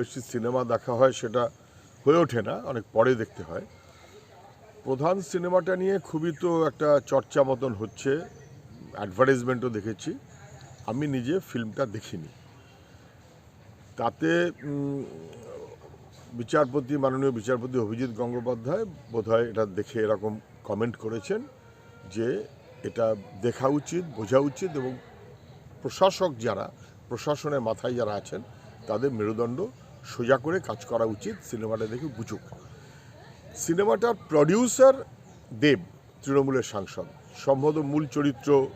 বেশি সিনেমা দেখা হয় সেটা হয়ে ওঠে না, অনেক পরে দেখতে হয়। প্রধান সিনেমাটা নিয়ে খুবই তো একটা চর্চা মতন হচ্ছে অ্যাডভার্টাইজমেন্টও দেখেছি। আমি নিজে ফিল্মটা দেখিনি। তাতে বিচারপতি, মাননীয় বিচারপতি অভিজিৎ গঙ্গোপাধ্যায় বোধহয় এটা দেখে এরকম কমেন্ট করেছেন যে এটা দেখা উচিত, বোঝা উচিত এবং প্রশাসক যারা, প্রশাসনের মাথায় যারা আছেন, তাদের মেরুদণ্ড সোজা করে কাজ করা উচিত, সিনেমাটা দেখে বুঝুক। সিনেমাটার প্রডিউসার দেব, তৃণমূলের সাংসদ। সম্ভবত মূল চরিত্র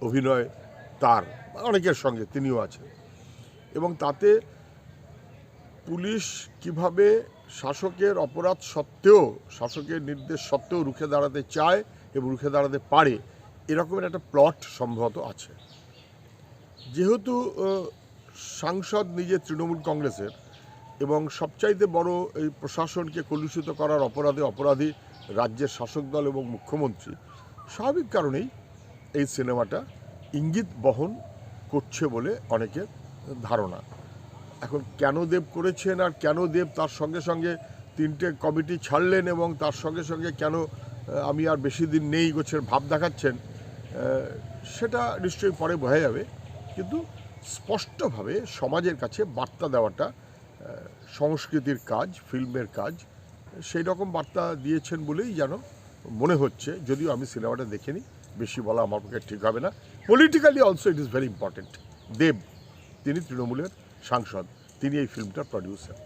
অভিনয় তার, অনেকের সঙ্গে তিনিও আছেন। এবং তাতে পুলিশ কীভাবে শাসকের অপরাধ সত্ত্বেও, শাসকের নির্দেশ সত্ত্বেও রুখে দাঁড়াতে চায় এবং রুখে দাঁড়াতে পারে, এরকমের একটা প্লট সম্ভবত আছে। যেহেতু সাংসদ নিজে তৃণমূল কংগ্রেসের এবং সবচাইতে বড় এই প্রশাসনকে কলুষিত করার অপরাধে অপরাধী রাজ্যের শাসক দল এবং মুখ্যমন্ত্রী। স্বাভাবিক কারণেই এই সিনেমাটা ইঙ্গিত বহন করছে বলে অনেকের ধারণা। এখন কেন দেব করেছেন আর কেন দেব তার সঙ্গে সঙ্গে তিনটে কমিটি ছাড়লেন এবং তার সঙ্গে সঙ্গে কেন আমি আর বেশি দিন নেই গোছের ভাব দেখাচ্ছেন সেটা নিশ্চয়ই পরে বোঝা যাবে। কিন্তু স্পষ্টভাবে সমাজের কাছে বার্তা দেওয়াটা সংস্কৃতির কাজ, ফিল্মের কাজ, সেই রকম বার্তা দিয়েছেন বলেই যেন মনে হচ্ছে, যদিও আমি সিনেমাটা দেখিনি, বেশি বলা আমার পক্ষে ঠিক হবে না। Politically also it is very important Dev, তিনি তৃণমূলের সাংসদ, তিনি এই ফিল্মটার প্রডিউসার